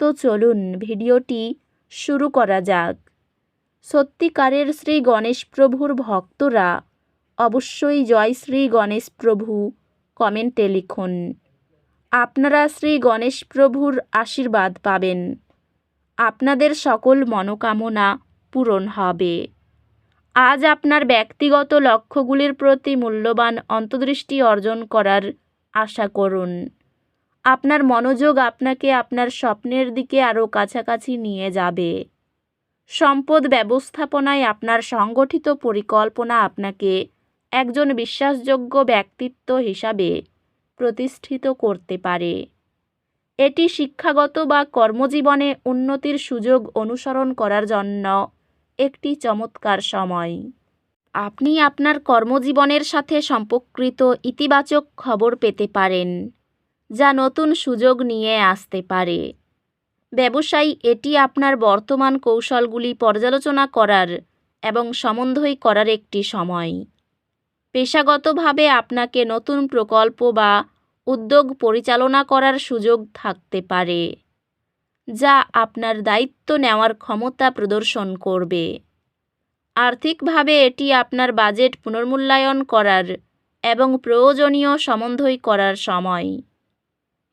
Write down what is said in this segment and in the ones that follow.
তো চলুন ভিডিওটি শুরু করা যাক। সত্যিকারের শ্রী গণেশ প্রভুর ভক্তরা অবশ্যই জয় শ্রী গণেশ প্রভু কমেন্টে লিখুন। আপনারা শ্রী গণেশ প্রভুর আশীর্বাদ পাবেন। আপনাদের সকল মনোকামনা পূরণ হবে। আজ আপনার ব্যক্তিগত লক্ষ্যগুলির প্রতি মূল্যবান অন্তর্দৃষ্টি অর্জন করার আশা করুন। আপনার মনোযোগ আপনাকে আপনার স্বপ্নের দিকে আরও কাছাকাছি নিয়ে যাবে। সম্পদ ব্যবস্থাপনায় আপনার সংগঠিত পরিকল্পনা আপনাকে একজন বিশ্বাসযোগ্য ব্যক্তিত্ব হিসাবে প্রতিষ্ঠিত করতে পারে। এটি শিক্ষাগত বা কর্মজীবনে উন্নতির সুযোগ অনুসরণ করার জন্য একটি চমৎকার সময়। আপনি আপনার কর্মজীবনের সাথে সম্পর্কিত ইতিবাচক খবর পেতে পারেন। যা নতুন সুযোগ নিয়ে আসতে পারে। ব্যবসায়ী, এটি আপনার বর্তমান কৌশলগুলি পর্যালোচনা করার এবং সমন্বয় করার একটি সময়। পেশাগতভাবে আপনাকে নতুন প্রকল্প বা উদ্যোগ পরিচালনা করার সুযোগ থাকতে পারে, যা আপনার দায়িত্ব নেওয়ার ক্ষমতা প্রদর্শন করবে। আর্থিকভাবে এটি আপনার বাজেট পুনর্মূল্যায়ন করার এবং প্রয়োজনীয় সমন্বয় করার সময়।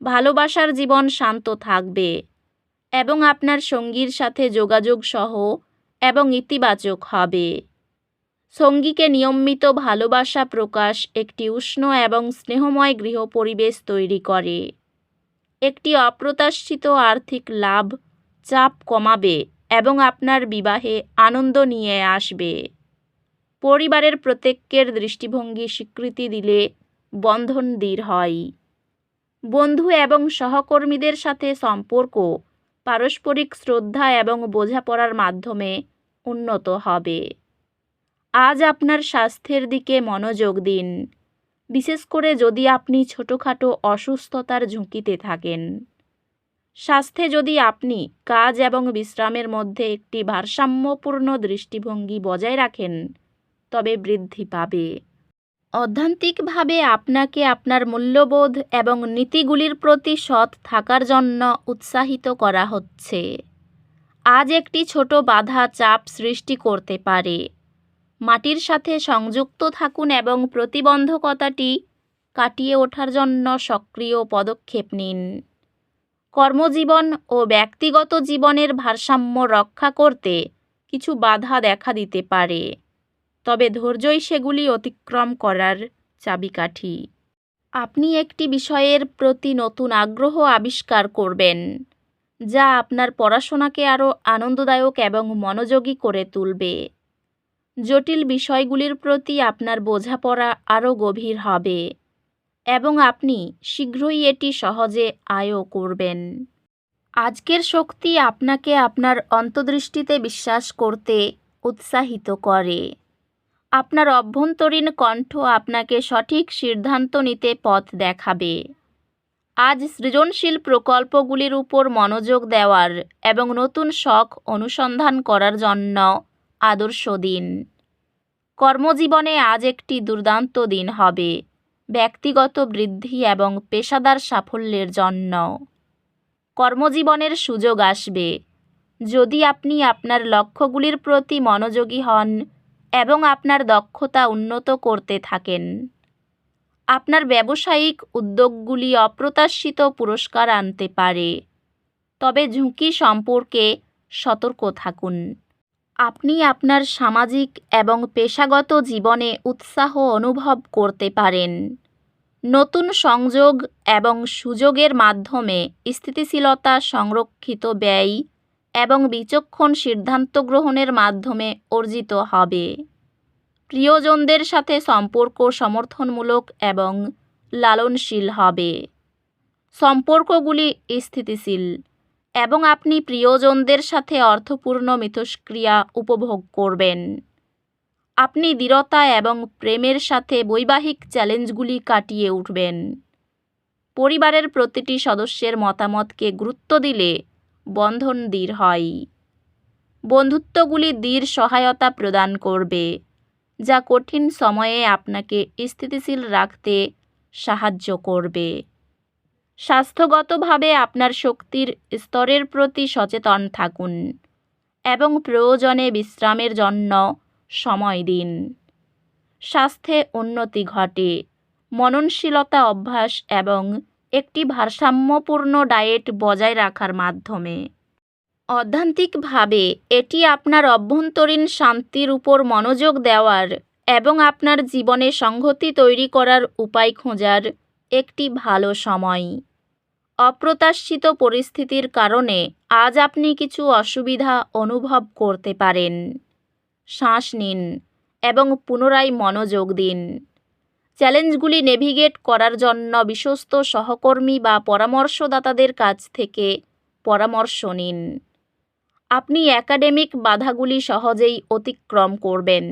ভালোবাসার জীবন শান্ত থাকবে এবং আপনার সঙ্গীর সাথে যোগাযোগ সহ এবং ইতিবাচক হবে। সঙ্গীকে নিয়মিত ভালোবাসা প্রকাশ একটি উষ্ণ এবং স্নেহময় গৃহ পরিবেশ তৈরি করে। একটি অপ্রত্যাশিত আর্থিক লাভ, চাপ কমাবে এবং আপনার বিবাহে আনন্দ নিয়ে আসবে। পরিবারের প্রত্যেকের দৃষ্টিভঙ্গি স্বীকৃতি দিলে বন্ধন দৃঢ় হয়। বন্ধু এবং সহকর্মীদের সাথে সম্পর্ক, পারস্পরিক শ্রদ্ধা এবং বোঝাপড়ার মাধ্যমে উন্নত হবে। আজ আপনার স্বাস্থ্যের দিকে মনোযোগ দিন। বিশেষ করে যদি আপনি ছোটোখাটো অসুস্থতার ঝুঁকিতে থাকেন। স্বাস্থ্যে যদি আপনি কাজ এবং বিশ্রামের মধ্যে একটি ভারসাম্যপূর্ণ দৃষ্টিভঙ্গি বজায় রাখেন, তবে বৃদ্ধি পাবে। অধ্যান্তিকভাবে আপনাকে আপনার মূল্যবোধ এবং নীতিগুলির প্রতি সৎ থাকার জন্য উৎসাহিত করা হচ্ছে। আজ একটি ছোট বাধা চাপ সৃষ্টি করতে পারে। মাটির সাথে সংযুক্ত থাকুন এবং প্রতিবন্ধকতাটি কাটিয়ে ওঠার জন্য সক্রিয় পদক্ষেপ নিন। কর্মজীবন ও ব্যক্তিগত জীবনের ভারসাম্য রক্ষা করতে কিছু বাধা দেখা দিতে পারে। তবে ধৈর্যই সেগুলি অতিক্রম করার চাবিকাঠি। আপনি একটি বিষয়ের প্রতি নতুন আগ্রহ আবিষ্কার করবেন, যা আপনার পড়াশোনাকে আরও আনন্দদায়ক এবং মনোযোগী করে তুলবে। জটিল বিষয়গুলির প্রতি আপনার বোঝাপড়া আরও গভীর হবে এবং আপনি শীঘ্রই এটি সহজে আয়ও করবেন। আজকের শক্তি আপনাকে আপনার অন্তর্দৃষ্টিতে বিশ্বাস করতে উৎসাহিত করে। আপনার অভ্যন্তরীণ কণ্ঠ আপনাকে সঠিক সিদ্ধান্ত নিতে পথ দেখাবে। আজ সৃজনশীল প্রকল্পগুলির উপর মনোযোগ দেওয়ার এবং নতুন শখ অনুসন্ধান করার জন্য আদর্শ দিন। কর্মজীবনে আজ একটি দুর্দান্ত দিন হবে, ব্যক্তিগত বৃদ্ধি এবং পেশাদার সাফল্যের জন্য। কর্মজীবনের সুযোগ আসবে। যদি আপনি আপনার লক্ষ্যগুলির প্রতি মনোযোগী হন এবং আপনার দক্ষতা উন্নত করতে থাকেন। আপনার ব্যবসায়িক উদ্যোগগুলি অপ্রত্যাশিত পুরস্কার আনতে পারে, তবে ঝুঁকি সম্পর্কে সতর্ক থাকুন। আপনি আপনার সামাজিক এবং পেশাগত জীবনে উৎসাহ অনুভব করতে পারেন। নতুন সংযোগ এবং সুযোগের মাধ্যমে স্থিতিশীলতা সংরক্ষিত ব্যয় এবং বিচক্ষণ সিদ্ধান্ত গ্রহণের মাধ্যমে অর্জিত হবে। প্রিয়জনদের সাথে সম্পর্ক সমর্থনমূলক এবং লালনশীল হবে। সম্পর্কগুলি স্থিতিশীল এবং আপনি প্রিয়জনদের সাথে অর্থপূর্ণ মিথস্ক্রিয়া উপভোগ করবেন। আপনি দৃঢ়তা এবং প্রেমের সাথে বৈবাহিক চ্যালেঞ্জগুলি কাটিয়ে উঠবেন। পরিবারের প্রতিটি সদস্যের মতামতকে গুরুত্ব দিলে বন্ধন দৃঢ় হয়। বন্ধুত্বগুলি দৃঢ় সহায়তা প্রদান করবে। যা কঠিন সময়ে আপনাকে স্থিতিশীল রাখতে সাহায্য করবে। স্বাস্থ্যগতভাবে আপনার শক্তির স্তরের প্রতি সচেতন থাকুন এবং প্রয়োজনে বিশ্রামের জন্য সময় দিন। স্বাস্থ্যে উন্নতি ঘটে, মননশীলতা অভ্যাস এবং একটি ভারসাম্যপূর্ণ ডায়েট বজায় রাখার মাধ্যমে। অধ্যান্তিকভাবে, এটি আপনার অভ্যন্তরীণ শান্তির উপর মনোযোগ দেওয়ার এবং আপনার জীবনে সংহতি তৈরি করার উপায় খোঁজার একটি ভালো সময়। অপ্রত্যাশিত পরিস্থিতির কারণে আজ আপনি কিছু অসুবিধা অনুভব করতে পারেন। শ্বাস নিন এবং পুনরায় মনোযোগ দিন। চ্যালেঞ্জগুলি নেভিগেট করার জন্য বিশ্বস্ত সহকর্মী বা পরামর্শদাতাদের কাছ থেকে পরামর্শ নিন। আপনি একাডেমিক বাধাগুলি সহজেই অতিক্রম করবেন।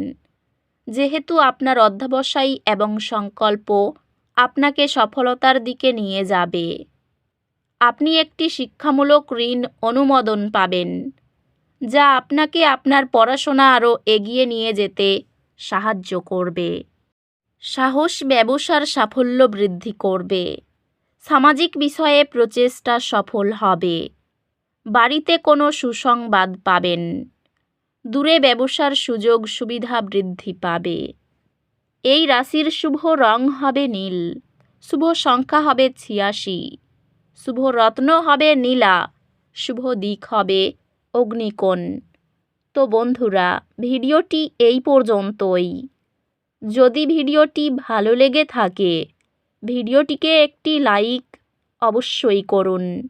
যেহেতু আপনার অধ্যবসায় এবং সংকল্প আপনাকে সফলতার দিকে নিয়ে যাবে। আপনি একটি শিক্ষামূলক ঋণ অনুমোদন পাবেন, যা আপনাকে আপনার পড়াশোনা আরও এগিয়ে নিয়ে যেতে সাহায্য করবে। সাহস ব্যবসার সাফল্য বৃদ্ধি করবে। সামাজিক বিষয়ে প্রচেষ্টা সফল হবে। বাড়িতে কোনো সুসংবাদ পাবেন। দূরে ব্যবসার সুযোগ সুবিধা বৃদ্ধি পাবে। এই রাশির শুভ রং হবে নীল। শুভ সংখ্যা হবে ছিয়াশি। শুভ রত্ন হবে নীলা। শুভ দিক হবে অগ্নিকোণ। তো বন্ধুরা, ভিডিওটি এই পর্যন্তই। যদি ভিডিওটি ভালো লেগে থাকে, ভিডিওটিকে একটি লাইক অবশ্যই করুন।